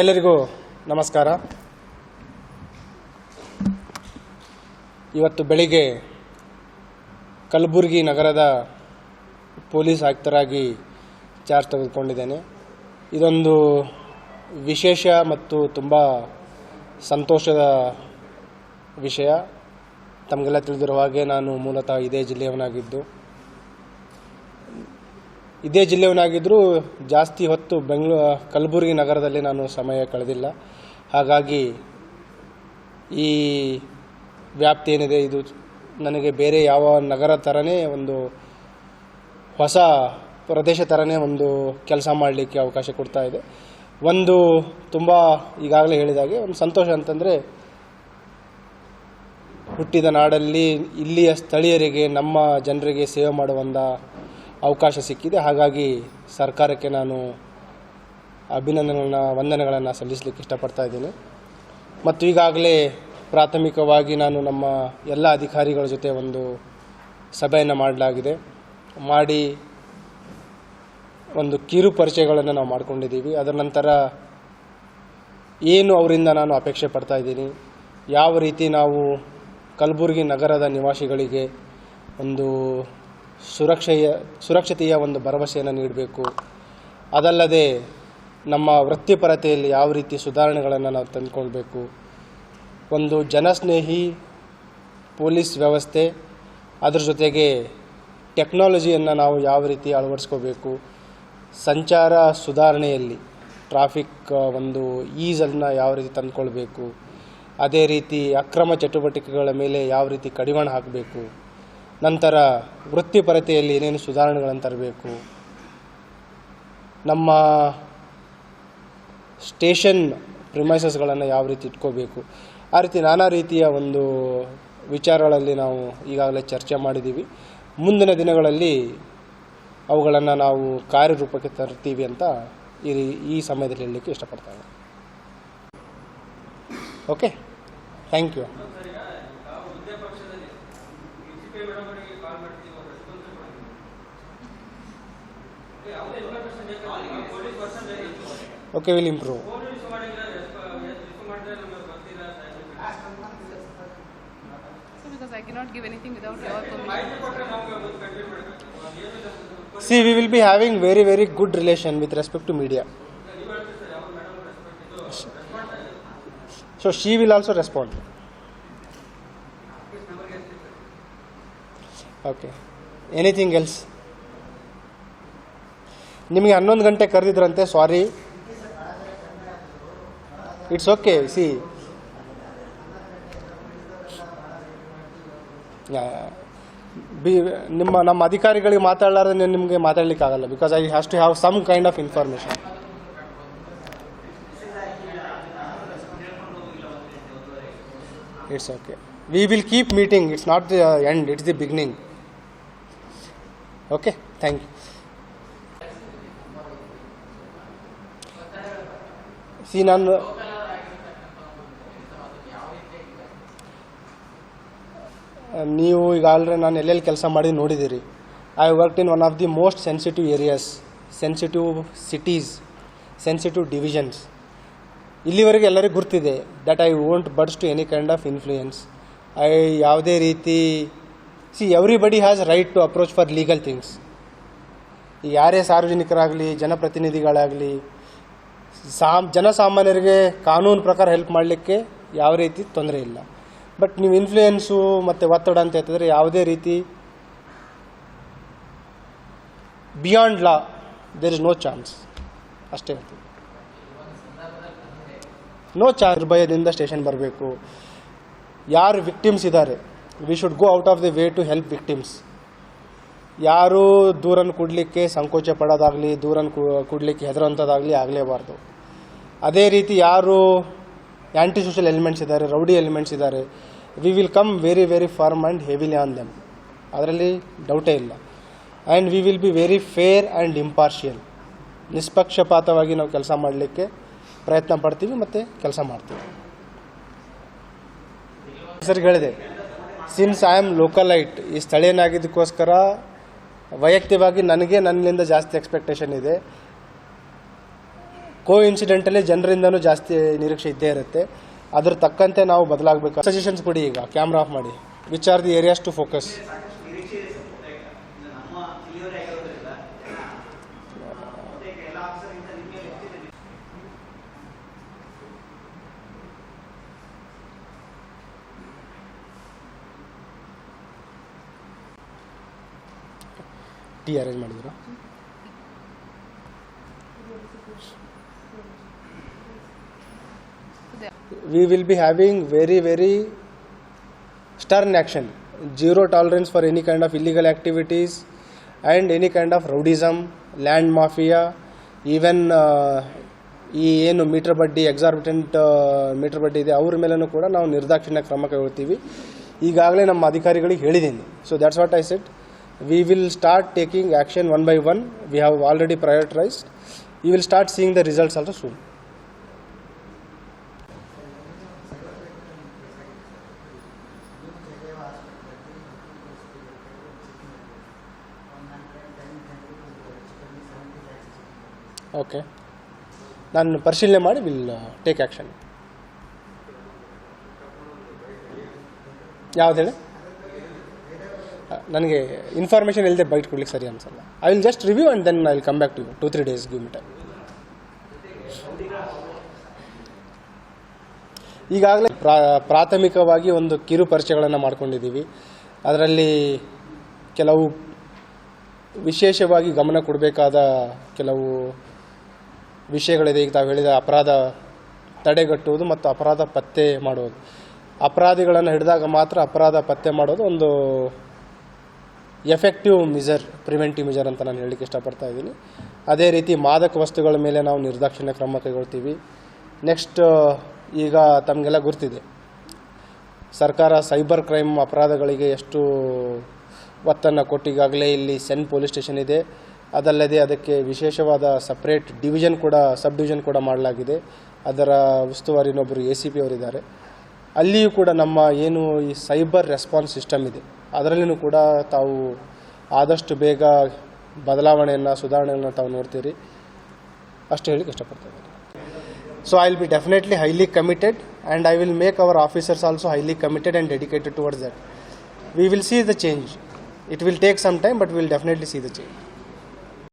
ಎಲ್ಲರಿಗೂ ನಮಸ್ಕಾರ. ಇವತ್ತು ಬೆಳಿಗ್ಗೆ ಕಲಬುರಗಿ ನಗರದ ಪೊಲೀಸ್ ಆಯುಕ್ತರಾಗಿ ಚಾರ್ಜ್ ತೆಗೆದುಕೊಂಡಿದ್ದೇನೆ. ಇದೊಂದು ವಿಶೇಷ ಮತ್ತು ತುಂಬ ಸಂತೋಷದ ವಿಷಯ. ತಮಗೆಲ್ಲ ತಿಳಿದಿರುವ ಹಾಗೆ ನಾನು ಮೂಲತಃ ಇದೇ ಜಿಲ್ಲೆಯವನಾಗಿದ್ದು. ಇದೇ ಜಿಲ್ಲೆಯವನಾಗಿದ್ದರೂ ಜಾಸ್ತಿ ಹೊತ್ತು ಬೆಂಗಳೂ, ಕಲಬುರಗಿ ನಗರದಲ್ಲಿ ನಾನು ಸಮಯ ಕಳೆದಿಲ್ಲ. ಹಾಗಾಗಿ ಈ ವ್ಯಾಪ್ತಿ ಏನಿದೆ, ಇದು ನನಗೆ ಬೇರೆ ಯಾವ ನಗರ ಥರನೇ ಒಂದು ಹೊಸ ಪ್ರದೇಶ ಥರನೇ ಒಂದು ಕೆಲಸ ಮಾಡಲಿಕ್ಕೆ ಅವಕಾಶ ಕೊಡ್ತಾ ಇದೆ. ಒಂದು ತುಂಬ ಈಗಾಗಲೇ ಹೇಳಿದಾಗೆ ಒಂದು ಸಂತೋಷ ಅಂತಂದರೆ, ಹುಟ್ಟಿದ ನಾಡಲ್ಲಿ ಇಲ್ಲಿಯ ಸ್ಥಳೀಯರಿಗೆ, ನಮ್ಮ ಜನರಿಗೆ ಸೇವೆ ಮಾಡುವ ಒಂದು ಅವಕಾಶ ಸಿಕ್ಕಿದೆ. ಹಾಗಾಗಿ ಸರ್ಕಾರಕ್ಕೆ ನಾನು ಅಭಿನಂದನೆಗಳನ್ನ, ವಂದನೆಗಳನ್ನು ಸಲ್ಲಿಸಲಿಕ್ಕೆ ಇಷ್ಟಪಡ್ತಾ ಇದ್ದೀನಿ. ಮತ್ತು ಈಗಾಗಲೇ ಪ್ರಾಥಮಿಕವಾಗಿ ನಾನು ನಮ್ಮ ಎಲ್ಲ ಅಧಿಕಾರಿಗಳ ಜೊತೆ ಒಂದು ಸಭೆಯನ್ನು ಮಾಡಲಾಗಿದೆ. ಮಾಡಿ ಒಂದು ಕಿರು ಪರಿಚಯಗಳನ್ನು ನಾವು ಮಾಡಿಕೊಂಡಿದ್ದೀವಿ. ಅದರ ನಂತರ ಏನು ಅವರಿಂದ ನಾನು ಅಪೇಕ್ಷೆ ಪಡ್ತಾ ಇದ್ದೀನಿ. ಯಾವ ರೀತಿ ನಾವು ಕಲಬುರಗಿ ನಗರದ ನಿವಾಸಿಗಳಿಗೆ ಒಂದು ಸುರಕ್ಷೆಯ, ಸುರಕ್ಷತೆಯ ಒಂದು ಭರವಸೆಯನ್ನು ನೀಡಬೇಕು. ಅದಲ್ಲದೆ ನಮ್ಮ ವೃತ್ತಿಪರತೆಯಲ್ಲಿ ಯಾವ ರೀತಿ ಸುಧಾರಣೆಗಳನ್ನು ನಾವು ತಂದುಕೊಳ್ಬೇಕು. ಒಂದು ಜನಸ್ನೇಹಿ ಪೊಲೀಸ್ ವ್ಯವಸ್ಥೆ, ಅದರ ಜೊತೆಗೆ ಟೆಕ್ನಾಲಜಿಯನ್ನು ನಾವು ಯಾವ ರೀತಿ ಅಳವಡಿಸ್ಕೋಬೇಕು. ಸಂಚಾರ ಸುಧಾರಣೆಯಲ್ಲಿ ಟ್ರಾಫಿಕ್ ಒಂದು ಈಸನ್ನು ಯಾವ ರೀತಿ ತಂದುಕೊಳ್ಬೇಕು. ಅದೇ ರೀತಿ ಅಕ್ರಮ ಚಟುವಟಿಕೆಗಳ ಮೇಲೆ ಯಾವ ರೀತಿ ಕಡಿವಾಣ ಹಾಕಬೇಕು. ನಂತರ ವೃತ್ತಿಪರತೆಯಲ್ಲಿ ಏನೇನು ಸುಧಾರಣೆಗಳನ್ನು ತರಬೇಕು? ನಮ್ಮ ಸ್ಟೇಷನ್ ಪ್ರಿಮೈಸಸ್ಗಳನ್ನು ಯಾವ ರೀತಿ ಇಟ್ಕೋಬೇಕು? ಆ ರೀತಿ ನಾನಾ ರೀತಿಯ ಒಂದು ವಿಚಾರಗಳಲ್ಲಿ ನಾವು ಈಗಾಗಲೇ ಚರ್ಚೆ ಮಾಡಿದ್ದೀವಿ. ಮುಂದಿನ ದಿನಗಳಲ್ಲಿ ಅವುಗಳನ್ನು ನಾವು ಕಾರ್ಯರೂಪಕ್ಕೆ ತರ್ತೀವಿ ಅಂತ ಈ ಈ ಸಮಯದಲ್ಲಿ ಹೇಳಲಿಕ್ಕೆ ಇಷ್ಟಪಡ್ತೇನೆ. Okay? Thank you. Okay, we'll improve. See, we will be having very very good relation with respect to media. So she will also respond. Okay. Anything else? ನಿಮಗೆ ಹನ್ನೊಂದು ಗಂಟೆ ಕರೆದಿದ್ರಂತೆ ಸಾರಿ ಇಟ್ಸ್ ಓಕೆ ಸಿ ಬಿ ನಿಮ್ಮ, ನಮ್ಮ ಅಧಿಕಾರಿಗಳಿಗೆ ಮಾತಾಡಲಾರ್ದೆ ನಿಮಗೆ ಮಾತಾಡ್ಲಿಕ್ಕೆ ಆಗಲ್ಲ because I has to have some kind of information it's okay we will keep meeting it's not the end it's the beginning okay thank you see ನಾನು ನೀವು ಈಗ ಆಲ್ರೆ ನಾನು ಎಲ್ಲೆಲ್ಲಿ ಕೆಲಸ ಮಾಡಿ ನೋಡಿದ್ದೀರಿ. I work in one of the most sensitive areas sensitive cities sensitive divisions ಇಲ್ಲಿವರೆಗೆ ಎಲ್ಲರಿಗೂ ಗುರ್ತಿದೆ that I won't budge to any kind of influence I ಯಾವುದೇ ರೀತಿ see everybody has right to approach for legal things ಯಾರೇ ಸಾರ್ವಜನಿಕರಾಗಲಿ, ಜನಪ್ರತಿನಿಧಿಗಳಾಗಲಿ ಸಾಮ್, ಜನಸಾಮಾನ್ಯರಿಗೆ ಕಾನೂನು ಪ್ರಕಾರ ಹೆಲ್ಪ್ ಮಾಡಲಿಕ್ಕೆ ಯಾವ ರೀತಿ ತೊಂದರೆ ಇಲ್ಲ. ಬಟ್ ನೀವು ಇನ್ಫ್ಲೂಯೆನ್ಸು ಮತ್ತು ಒತ್ತಡ ಅಂತ ಹೇಳ್ತಿದ್ರೆ ಯಾವುದೇ ರೀತಿ beyond law there is no chance ಅಷ್ಟೇ ಹೇಳ್ತೀವಿ ನೋ ಚಾನ್ಸ್ ಭಯದಿಂದ ಸ್ಟೇಷನ್ ಬರಬೇಕು. ಯಾರು ವಿಕ್ಟಿಮ್ಸ್ ಇದ್ದಾರೆ we should go out of the way to help victims ಯಾರು ದೂರನ್ನು ಕೊಡಲಿಕ್ಕೆ ಸಂಕೋಚ ಪಡೋದಾಗಲಿ ದೂರನ್ನು ಕೊಡಲಿಕ್ಕೆ ಹೆದರೋಂಥದ್ದಾಗಲಿ ಆಗಲೇಬಾರ್ದು. ಅದೇ ರೀತಿ ಯಾರು ಆ್ಯಂಟಿ ಸೋಷಲ್ ಎಲಿಮೆಂಟ್ಸ್ ಇದ್ದಾರೆ ರೌಡಿ ಎಲಿಮೆಂಟ್ಸ್ ಇದ್ದಾರೆ we will come very very firm and heavily on them ಅದರಲ್ಲಿ ಡೌಟೇ ಇಲ್ಲ. And we will be very fair and impartial ನಿಷ್ಪಕ್ಷಪಾತವಾಗಿ ನಾವು ಕೆಲಸ ಮಾಡಲಿಕ್ಕೆ ಪ್ರಯತ್ನ ಪಡ್ತೀವಿ ಮತ್ತು ಕೆಲಸ ಮಾಡ್ತೀವಿ. ಸರಿ, ಹೇಳಿದೆ ಸಿನ್ಸ್ ಐ ಆಮ್ ಲೋಕಲೈಟ್ ಈ ಸ್ಥಳೀಯನಾಗಿದ್ದಕ್ಕೋಸ್ಕರ ವೈಯಕ್ತಿಕವಾಗಿ ನನಗೆ ನನ್ನಿಂದ ಜಾಸ್ತಿ ಎಕ್ಸ್ಪೆಕ್ಟೇಷನ್ ಇದೆ. ಕೋ ಇನ್ಸಿಡೆಂಟಲ್ಲಿ ಜನರಿಂದನೂ ಜಾಸ್ತಿ ನಿರೀಕ್ಷೆ ಇದ್ದೇ ಇರುತ್ತೆ. ಅದ್ರ ತಕ್ಕಂತೆ ನಾವು ಬದಲಾಗಬೇಕು. ಸಜೆಷನ್ಸ್ ಕೊಡಿ ಈಗ ಕ್ಯಾಮ್ರಾ ಆಫ್ ಮಾಡಿ. Which are the areas to focus party arrange ಮಾಡಿದ್ರು. We will be having very very stern action zero tolerance for any kind of illegal activities and any kind of rowdyism land mafia even ಈ ಏನು metre ಬಡ್ಡಿ exorbitant uh, metre ಬಡ್ಡಿ ಇದೆ, ಅವ್ರ ಮೇಲೂ ಕೂಡ ನಾವು ನಿರ್ದಾಕ್ಷಿಣ್ಯ ಕ್ರಮ ಕೈಗೊಳ್ತೀವಿ. ಈಗಾಗಲೇ ನಮ್ಮ ಅಧಿಕಾರಿಗಳಿಗೆ ಹೇಳಿದ್ದೀನಿ. So that's what I set we will start taking action one by one we have already prioritised you will start seeing the results also soon okay ನಾನು ಪರಿಶೀಲನೆ ಮಾಡಿ ವಿಲ್ ಟೇಕ್ ಆ್ಯಕ್ಷನ್ ಯಾವ್ದು ಹೇಳಿ? ಅ, ನನಗೆ ಇನ್ಫಾರ್ಮೇಷನ್ ಇಲ್ಲದೆ ಬೈಟ್ ಕೊಡ್ಲಿಕ್ಕೆ ಸರಿ ಅನ್ಸಲ್ಲ. I will just review and then I will come back to you two three days give me time ಈಗಾಗಲೇ ಪ್ರಾ, ಪ್ರಾಥಮಿಕವಾಗಿ ಒಂದು ಕಿರು ಪರಿಚಯಗಳನ್ನು ಮಾಡ್ಕೊಂಡಿದ್ದೀವಿ. ಅದರಲ್ಲಿ ಕೆಲವು ವಿಶೇಷವಾಗಿ ಗಮನ ಕೊಡಬೇಕಾದ ಕೆಲವು ವಿಷಯಗಳಿದೆ. ಈಗ ತಾವು ಹೇಳಿದ ಅಪರಾಧ ತಡೆಗಟ್ಟುವುದು ಮತ್ತು ಅಪರಾಧ ಪತ್ತೆ ಮಾಡುವುದು. ಅಪರಾಧಿಗಳನ್ನು ಹಿಡಿದಾಗ ಮಾತ್ರ ಅಪರಾಧ ಪತ್ತೆ ಮಾಡೋದು ಒಂದು ಎಫೆಕ್ಟಿವ್ ಮಿಜರ್, ಪ್ರಿವೆಂಟಿವ್ ಮಿಜರ್ ಅಂತ ನಾನು ಹೇಳಲಿಕ್ಕೆ ಇಷ್ಟಪಡ್ತಾ ಇದ್ದೀನಿ. ಅದೇ ರೀತಿ ಮಾದಕ ವಸ್ತುಗಳ ಮೇಲೆ ನಾವು ನಿರ್ದಾಕ್ಷಿಣ್ಯ ಕ್ರಮ ಕೈಗೊಳ್ತೀವಿ. ನೆಕ್ಸ್ಟ್ ಈಗ ತಮಗೆಲ್ಲ ಗೊತ್ತಿದೆ. ಸರ್ಕಾರ ಸೈಬರ್ ಕ್ರೈಮ್ ಅಪರಾಧಗಳಿಗೆ ಎಷ್ಟು ಒತ್ತನ್ನು ಕೊಟ್ಟಿಗಾಗಲೇ ಇಲ್ಲಿ ಸೆನ್ ಪೊಲೀಸ್ ಸ್ಟೇಷನ್ ಇದೆ. ಅದಲ್ಲದೆ ಅದಕ್ಕೆ ವಿಶೇಷವಾದ ಸಪ್ರೇಟ್ ಡಿವಿಷನ್ ಕೂಡ, ಸಬ್ ಡಿವಿಷನ್ ಕೂಡ ಮಾಡಲಾಗಿದೆ. ಅದರ ಉಸ್ತುವಾರಿನೊಬ್ಬರು ಎ ಸಿ ಪಿ ಅವರಿದ್ದಾರೆ. ಅಲ್ಲಿಯೂ ಕೂಡ ನಮ್ಮ ಏನು ಈ ಸೈಬರ್ ರೆಸ್ಪಾನ್ಸ್ ಸಿಸ್ಟಮ್ ಇದೆ. ಅದರಲ್ಲಿಯೂ ಕೂಡ ತಾವು ಆದಷ್ಟು ಬೇಗ ಬದಲಾವಣೆಯನ್ನು, ಸುಧಾರಣೆಯನ್ನು ತಾವು ನೋಡ್ತೀರಿ. ಅಷ್ಟು ಹೇಳಿಕ್ಕೆ ಇಷ್ಟಪಡ್ತೇವೆ so I will be definitely highly committed and I will make our officers also highly committed and dedicated towards that we will see the change it will take some time but will definitely see the change